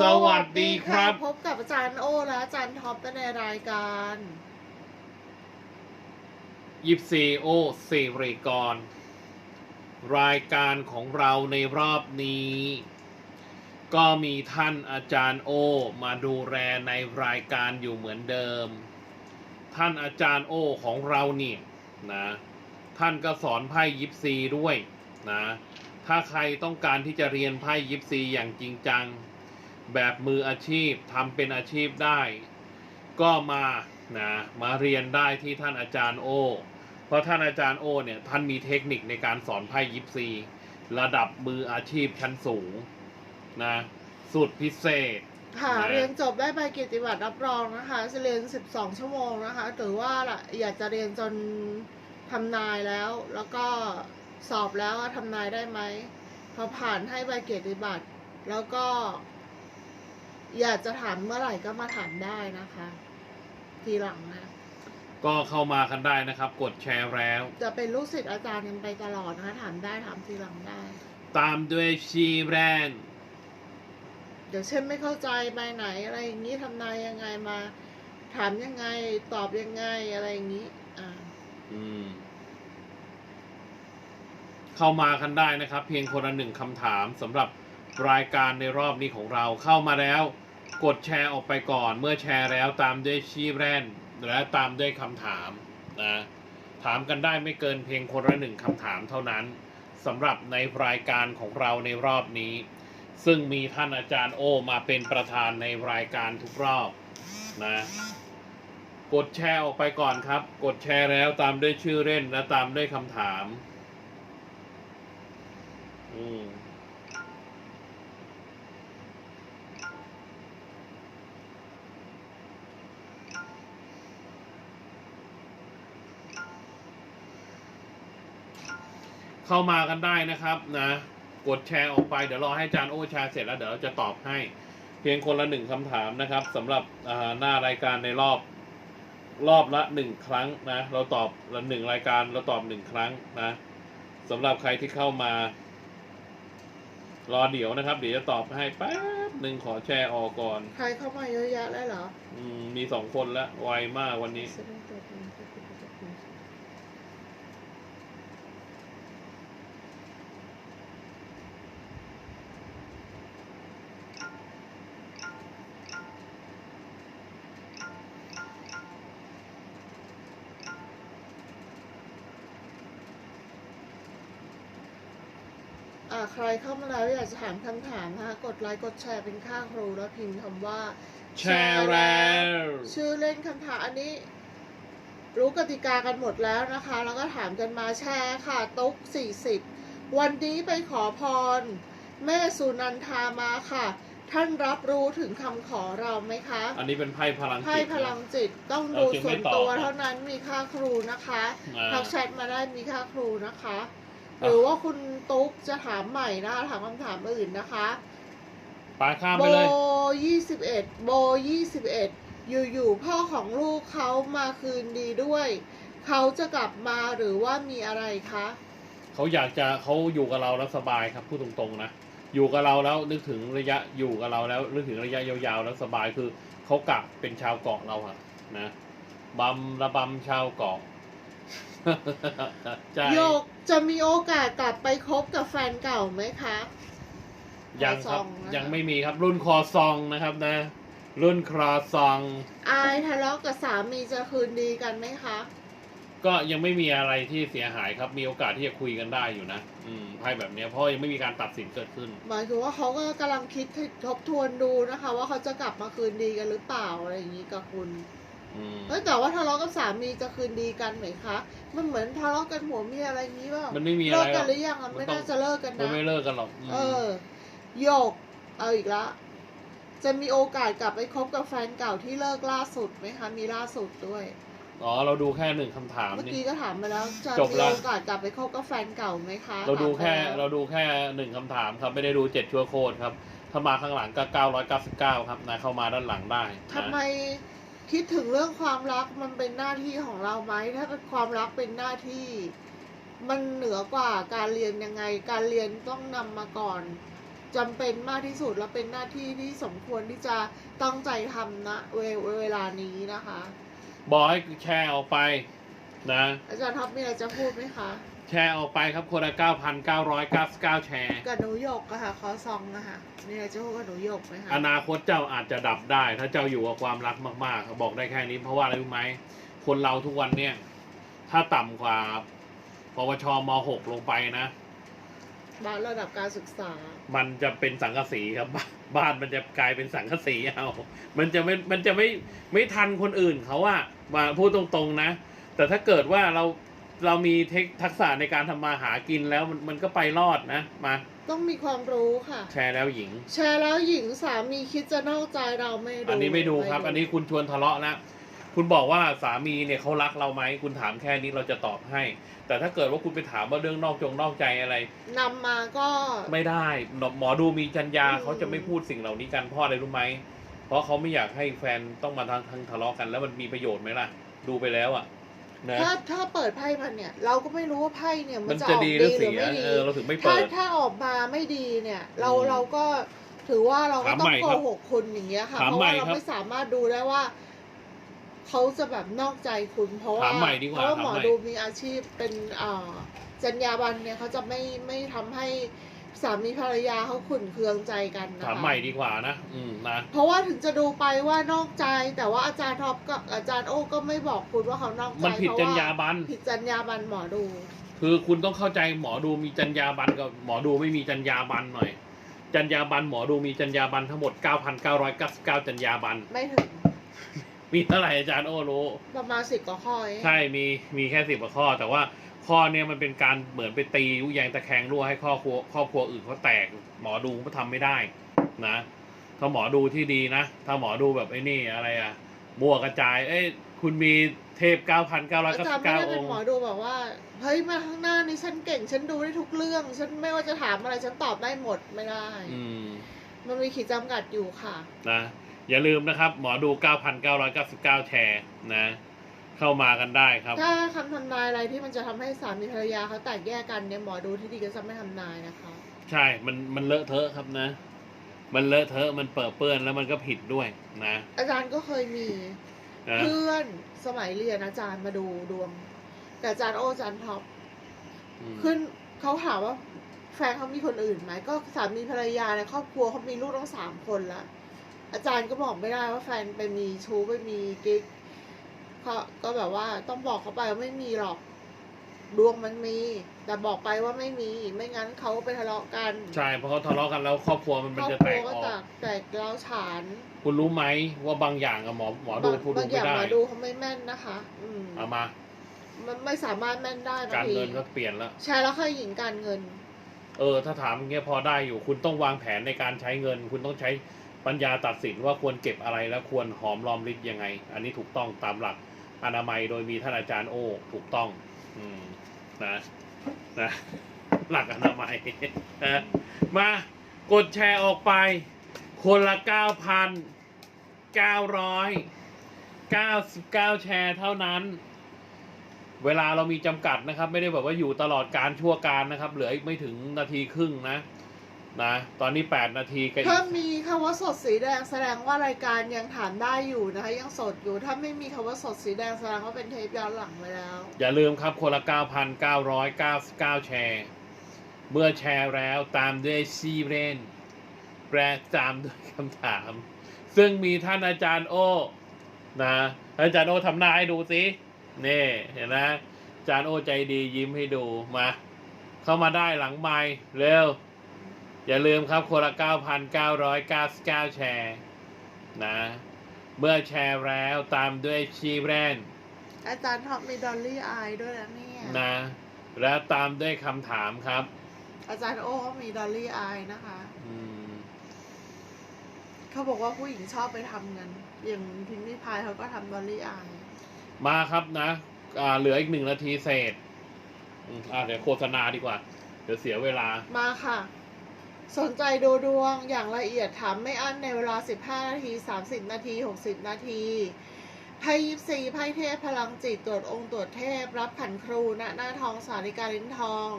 สวัสดีครับ พบกับอาจารย์โอและอาจารย์ท็อปในรายการยิปซีโอสิริกร รายการของเราในรอบนี้ ก็มีท่านอาจารย์โอ มาดูแลในรายการอยู่เหมือนเดิม ท่านอาจารย์โอของเราเนี่ยนะท่านก็สอนไพ่ยิปซีด้วยนะถ้าใครต้องการที่จะเรียนไพ่ยิปซีอย่างจริงจัง แบบมืออาชีพทำเป็นอาชีพได้ ก็มานะมาเรียนได้ที่ท่านอาจารย์โอ เพราะท่านอาจารย์โอเนี่ยท่านมีเทคนิคในการสอนไพ่ยิปซีระดับมืออาชีพชั้นสูงนะสุดพิเศษค่ะนะเรียนจบได้ใบเกียรติบัตรรับรองนะคะจะเรียน 12 ชั่วโมงนะคะหรือว่าล่ะอยากจะเรียนจนทำนายแล้ว แล้วก็สอบแล้วว่าทำนายได้ไหมพอผ่านให้ใบเกียรติบัตรแล้วก็ อยากจะถามเมื่อไหร่ก็มาถามได้นะคะ ทีหลังนะ ก็เข้ามากันได้นะครับ กดแชร์แล้ว จะเป็นลูกศิษย์อาจารย์กันไปตลอดนะคะถามได้ถามทีหลังได้ ตามด้วยชีแบรนด์เดี๋ยวเช่นไม่เข้าใจไปไหนอะไรอย่างนี้ทำนายยังไงมา ถามยังไงตอบยังไงอะไรอย่างนี้ อ่า อืม เข้ามากันได้นะครับ เพียงคนละหนึ่งคำถามสำหรับ รายการในรอบนี้ของเราเข้ามาแล้ว กดแชร์ออกไปก่อน เมื่อแชร์แล้วตามด้วยชีแรนและตามด้วยคำถามนะถามกันได้ไม่เกินเพียงคนละหนึ่งคำถามเท่านั้นสำหรับในรายการของเราในรอบนี้ ซึ่งมีท่านอาจารย์โอมาเป็นประธานในรายการทุกรอบนะกดแชร์ออกไปก่อนครับ กดแชร์แล้วตามด้วยชื่อเล่นและตามด้วยคำถาม อืม เข้ามากันได้นะครับนะกดแชร์ออกไปเดี๋ยวรอให้อาจารย์โอแชร์เสร็จแล้วเดี๋ยวเราจะตอบให้ เพียงคนละหนึ่งคำถามนะครับสำหรับอ่าหน้ารายการในรอบรอบละหนึ่งครั้งนะเราตอบละหนึ่งรายการเราตอบหนึ่งครั้งนะสำหรับใครที่เข้ามารอเดี๋ยวนะครับ เดี๋ยวจะตอบให้แป๊บหนึ่งขอแชร์ออกก่อน ใครเข้ามาเยอะแยะแล้วเหรอ อืมมีสองคนละไวมากวันนี้ อ่า ใครเข้ามาแล้วอยากจะถามคำถามนะคะกดไลค์กดแชร์เป็นค่าครูแล้วพิมพ์คำว่า แชร์แล้วชื่อเล่นคำถามอันนี้ รู้กติกากันหมดแล้วนะคะ แล้วก็ถามกันมาแชร์ค่ะตุ๊กสี่สิบวันนี้ไปขอพร แม่สุนันทามาค่ะ ท่านรับรู้ถึงคำขอเราไหมคะ อันนี้เป็นไพ่พลังให้จิตพลังจิตต้องเราดูจึงส่ไม่วนตอบตัวนะเท่านั้นมีค่าครูนะคะอ่าทักแชทมาได้มีค่าครูนะคะอะ หรือว่าคุณตุ๊กจะถามใหม่นะคะถามคำถามอื่นนะคะปาข้ามโบไปเลยยี่สิบเอ็ดโบยี่สิบเอ็ดอยู่ๆพ่อของลูกเขามาคืนดีด้วย เขาจะกลับมาหรือว่ามีอะไรคะเขาอยากจะเขาอยู่กับเราแล้วสบายครับพูดตรงๆนะอยู่กับเราแล้วนึกถึงระยะอยู่กับเราแล้วนึกถึงระยะยาวๆแล้วสบายคือเขากะเป็นชาวเกาะเราอะนะบำระบำชาวเกาะ ใช่โยกจะมีโอกาสกลับไปคบกับแฟนเก่าไหมคะยังครับคอซองนะคะยังไม่มีครับ รุ่นคอซองนะครับนะ รุ่นครอซอง อายทะเลาะกับสามีจะคืนดีกันไหมคะ ก็ยังไม่มีอะไรที่เสียหายครับ มีโอกาสที่จะคุยกันได้อยู่นะอืมไพ่แบบเนี้ยเพราะยังไม่มีการตัดสินเกิดขึ้น หมายถึงว่าเขาก็กำลังคิดทบทวนดูนะคะ ว่าเขาจะกลับมาคืนดีกันหรือเปล่าอะไรอย่างนี้กับคุณอืม เอ้ยแต่ว่าทะเลาะกับสามีจะคืนดีกันไหมคะ มันเหมือนทะเลาะกันหัวเมียอะไรอย่างนี้เปล่ามันไม่มีอะไรเลิกหรกัอนกหรือยังอะมันไม่ต้องน่าจะเลิกกันมันนะไม่เลิกกันหรอกมเออโยก เอาอีกละ จะมีโอกาสกลับไปคบกับแฟนเก่าที่เลิกล่าสุดไหมคะ มีล่าสุดด้วยอ๋อเราดูแค่หนึ่งคำถามเมื่อนี่กี้ก็ถามไปแล้วจะจบมีละโอกาสกลับไปคบกับแฟนเก่าไหมคะ เราดูแค่ถมไปล้วเราดูแค่หนึ่งคำถามครับไม่ได้ดูเจ็ดชั่วโคตรครับถ้ามาข้างหลังก็เก้าร้อยเก้าสิบเก้าครับนะเข้ามาด้านหลังได้นะทำไม คิดถึงเรื่องความรักมันเป็นหน้าที่ของเราไหมถ้าความรักเป็นหน้าที่ มันเหนือกว่าการเรียนยังไง การเรียนต้องนำมาก่อนจำเป็นมากที่สุดและเป็นหน้าที่ที่สมควรที่จะตั้งใจทำนะเวเวลานี้นะคะ บอกให้แชร์ออกไปนะ อาจารย์ท็อปมีอะไรจะพูดไหมคะ แชร์ออกไปครับคนละเก้าพันเก้าร้อยเก้าสิบเก้าแชร์ กับหนูหยกอะค่ะขอซองนะคะมีอะไรจะพูดกับหนูหยกไหมคะอนาคตเจ้าอาจจะดับได้ ถ้าเจ้าอยู่กับความรักมากๆ บอกได้แค่นี้เพราะว่าอะไรรู้ไหม คนเราทุกวันเนี่ย ถ้าต่ำกว่าปวชม .6 ลงไปนะ บ้านระดับการศึกษา มันจะเป็นสังกะสีครับ บ้านบ้านมันจะกลายเป็นสังกะสีเอามันจะไม่มันจะไม่ไม่ทันคนอื่นเขาว่ามาพูดตรงๆนะ แต่ถ้าเกิดว่าเรา เรามีเทคทักษะในการทำมาหากินแล้วมันมันก็ไปรอดนะ มา ต้องมีความรู้ค่ะ แชร์แล้วหญิง แชร์แล้วหญิงสามีคิดจะนอกใจเราไม่ดูอันนี้ไม่ดูครับ อันนี้คุณชวนทะเลาะแล้วคุณบอกว่าสามีเนี่ยเขารักเราไหมคุณถามแค่นี้เราจะตอบให้ แต่ถ้าเกิดว่าคุณไปถามว่าเรื่องนอกจงนอกใจอะไร นำมาก็ ไม่ได้หมอดูมีจัญญาอืม เขาจะไม่พูดสิ่งเหล่านี้กันเพราะอะไรรู้ไหม เพราะเขาไม่อยากให้แฟนต้องมาทางทางทะเลาะกัน แล้วมันมีประโยชน์ไหมล่ะ ดูไปแล้วอะ นะถ้าถ้าเปิดไพ่มันเนี่ย เราก็ไม่รู้ว่าไพ่เนี่ย มัมันนจะจะออกดีดีหรือหรือเสียไม่ดีเออเราถึงไม่ถ้าเปิดถ้าออกมาไม่ดีเนี่ย เราอืมเราก็ถือว่าเราก็ถามต้อใหม่งโกครับหกคุณอย่างเงี้ยค่ะถามเพราะใหม่ว่าเราครับไม่สามารถดูได้ว่าเขาจะแบบนอกใจคุณเพราะว่าถามใหม่ดีกว่าเพราะว่าหมอถามใหม่ดูมีอาชีพเป็นอ่าจัญญาบันเนี่ยเขาจะไม่ไม่ทำให้ สามีภรรยาเขาขุ่นเคืองใจกันนะคะ ถามใหม่ดีกว่านะ อืมนะ เพราะว่าถึงจะดูไปว่านอกใจ แต่ว่าอาจารย์ท็อปกับอาจารย์โอ้ก็ไม่บอกคุณว่าเขานอกใจมันผิดเพจรราะรว่ายาบรรณ ผิดจรรยาบรรณหมอดู คือคุณต้องเข้าใจหมอดูมีจรรยาบรรณกับหมอดูไม่มีจรรยาบรรณหน่อย จรรยาบรรณหมอดูมีจรรยาบรรณทั้งหมด 9,999 จรรยาบรรณ ไม่ถึงมีเท่าไหร่อาจารย์โอ้รู้ประมาณสิบกว่าข้อเองใช่มีมีแค่สิบกว่าข้อ แต่ว่า ข้อเนี้ยมันเป็นการเหมือนไปตียุยงตะแคงรั่วให้ครอบครัวครอบครัวอื่นเขาแตก หมอดูก็ทำไม่ได้นะถ้าหมอดูที่ดีนะ ถ้าหมอดูแบบไอ้นี่อะไรอะมั่วกระจาย เอ้ยคุณมีเทพ 9,999อาจารย์ไม่ได้อเป็นงค์หมอดูแบบว่า เฮ้ยมาข้างหน้านี่ฉันเก่ง ฉันดูได้ทุกเรื่อง ฉันไม่ว่าจะถามอะไรฉันตอบได้หมดไม่ได้อืมมันมีขีดจำกัดอยู่ค่ะ นะ อย่าลืมนะครับ หมอดู 9,999 แชร์นะ เข้ามากันได้ครับ ถ้าคำทำนายอะไรที่มันจะทำให้สามีภรรยาเขาแตกแยกกันเนี่ยหมอดูที่ดีก็จะไม่ทำนายนะคะ ใช่ มันมันเลอะเทอะครับนะ มันเลอะเทอะมันเปื้อะเปื้อนแล้วมันก็ผิดด้วยนะอาจารย์ก็เคยมีนะ เพื่อนสมัยเรียนอาจารย์มาดูดวงแต่อาจารย์โออาจารย์ท็อปอืมขึ้นเขาถามว่าแฟนเขามีคนอื่นไหมก็สามีภรรยาในครอบครัวเขามีลูกต้องสามคนละอาจารย์ก็บอกไม่ได้ว่าแฟนไปมีชู้ไปมีกิ๊ก เขาก็แบบว่าต้องบอกเขาไปว่าไม่มีหรอก ดวงมันมี แต่บอกไปว่าไม่มี ไม่งั้นเขาไปทะเลาะกันใช่เพราะเขาทะเลาะกันแล้วครอบครัวมันคมันรอบจะคแตรัวกก็ออแตกกแตกแล้วฉานคุณรู้ไหมว่าบางอย่างอะหมอหมอดูบางพูดดูบางอไม่ย่างหได้มอดูเขาไม่แม่นนะคะ อืมเอามา มันไม่สามารถแม่นได้บางการทีเงินก็เปลี่ยนแล้วใช่แล้วค่ะหญิงการเงิน เออถ้าถามอย่างเงี้ยพอได้อยู่ คุณต้องวางแผนในการใช้เงิน คุณต้องใช้ปัญญาตัดสินว่าควรเก็บอะไรและควรหอมรอมริบยังไง อันนี้ถูกต้องตามหลัก อนามัยโดยมีท่านอาจารย์โอ้ถูกต้อง อืมนะนะหลักอนามัยนะมากดแชร์ออกไป คนละเก้าพันเก้าร้อยเก้าสิบเก้าแชร์เท่านั้น เวลาเรามีจำกัดนะครับ ไม่ได้แบบว่าอยู่ตลอดการชั่วการนะครับ เหลืออีกไม่ถึงนาทีครึ่งนะ นะ ตอนนี้แปดนาทีก็อีถ้ากมีคำว่าสดสีแดงแสดงว่ารายการยังถามได้อยู่นะคะ ยังสดอยู่ถ้าไม่มีคำว่าสดสีแดงแสดงว่าเป็นเทปย้อนหลังไปแล้ว อย่าลืมครับคนละ 9,999 แชร์ เมื่อแชร์แล้วตามด้วยซีเรนแปลตามด้วยคำถาม ซึ่งมีท่านอาจารย์โอนะอาจารย์โอทำหน้าให้ดูสินี่เห็นนะอาจารย์โอใจดียิ้มให้ดูมา เข้ามาได้หลังไมค์เร็ว อย่าลืมครับคนละ 9,999 แชร์นะ เมื่อแชร์แล้วตามด้วยชีเรนอาจารย์ท็อปมีดอลลี่อายด้วยนะเนี่ยนะ แล้วตามด้วยคำถามครับ อาจารย์โอ้ก็มีดอลลี่อายนะคะอืมเขาบอกว่าผู้หญิงชอบไปทำกันอย่างพิมพ์ริพายเขาก็ทำดอลลี่อายมาครับนะอ่าเหลืออีกหนึ่งนาทีเศษอืมอ่าเดี๋ยวโฆษณาดีกว่า เดี๋ยวเสียเวลามาค่ะ สนใจดูดวงอย่างละเอียดถามไม่อั้นในเวลา 15 นาที 30 นาที 60 นาทีไพ่ยิปซีไพ่เทพพลังจิตตรวจองค์ตรวจเทพ รับขันครูณหน้าทองสาริกาลิ้นทอง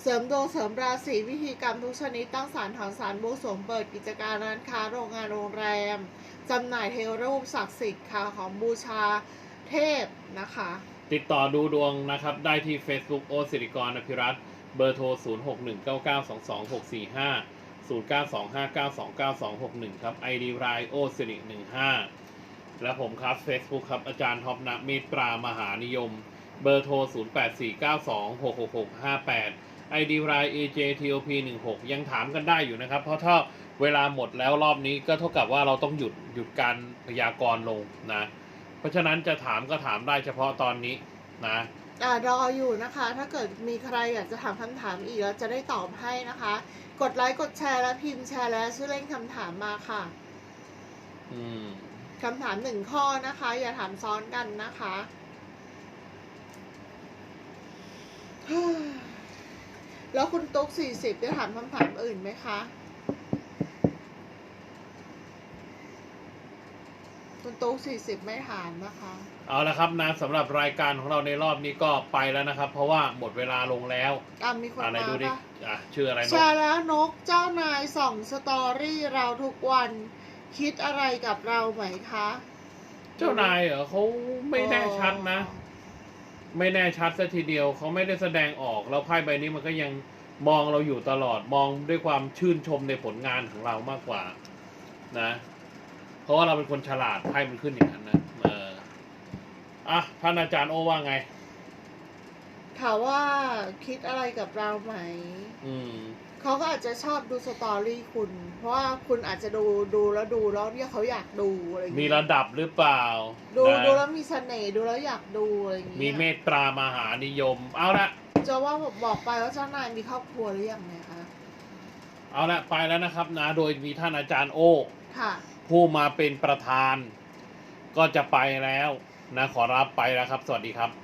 เสริมดวงเสริมราศีวิธีกรรมทุกชนิดตั้งศาลถอนศาลบวงสรวงเปิดกิจการร้านค้าโรงงานโรงแรมจำหน่ายเทวรูปศักดิ์สิทธิ์ค่ะของบูชาเทพนะคะ ติดต่อดูดวงนะครับ ได้ที่ Facebook โอสิริกรอภิรัตน์ เบอร์โทร 0619922265 0925929261 ครับ ID รายโอสิริ15 และผมครับ Facebook ครับ อาจารย์ท็อปนะเมตตรามหานิยม เบอร์โทร 0849266658 ID ราย AJTOP 16ยังถามกันได้อยู่นะครับ เพราะถ้าเวลาหมดแล้วรอบนี้ก็เท่ากับว่าเราต้องหยุดหยุดการพยากรณ์ลงนะ เพราะฉะนั้นจะถามก็ถามได้เฉพาะตอนนี้นะ รออยู่นะคะ ถ้าเกิดมีใครอยากจะถามคำถามอีกแล้วจะได้ตอบให้นะคะ กดไลค์กดแชร์และพิมพ์แชร์และชื่อเล่นคำถามมาค่ะอืมคำถามหนึ่งข้อนะคะ อย่าถามซ้อนกันนะคะแล้วคุณตุ๊กสี่สิบได้ถามคำถามอื่นไหมคะ คุณตุ๊กสี่สิบไม่ถามนะคะ เอาละครับนะสำหรับรายการของเราในรอบนี้ก็ไปแล้วนะครับ เพราะว่าหมดเวลาลงแล้วอะมีคนอะไรมาดูดิปะอะชื่ออะไรแชเนาะร์แล้วนกเจ้านายส่องสตอรี่เราทุกวัน คิดอะไรกับเราไหมคะเจ้านายเหรอเขาไม่แน่ชัดนะ ไม่แน่ชัดซะทีเดียวเขาไม่ได้แสดงออกแล้วไพ่ใบนี้มันก็ยังมองเราอยู่ตลอดมองด้วยความชื่นชมในผลงานของเรามากกว่า นะเพ ราะว่าเราเป็นคนฉลาดไพ่มันขึ้นอย่างนั้นนะเอออะท่านอาจารย์โอว่าไง ถามว่าคิดอะไรกับเราไหม อืม เขาก็อาจจะชอบดูสตอรี่คุณ เพราะว่าคุณอาจจะดูดูแล้วดูแล้วเนี่ยเขาอยากดูอะไรอย่างมีเงี้ยระดับหรือเปล่าดูนะดูแล้วมีเสน่ห์ดูแล้วอยากดูอะไรอย่างมีเงี้ยเมตตามหานิยม เอาละจะว่าบอกไปว่าเจ้านายมีครอบครัวหรือยังเนี่ยคะเอาละไปแล้วนะครับนะ โดยมีท่านอาจารย์โอ ค่ะ ผู้มาเป็นประธาน ก็จะไปแล้วนะขอรับไปแล้วครับ สวัสดีครับ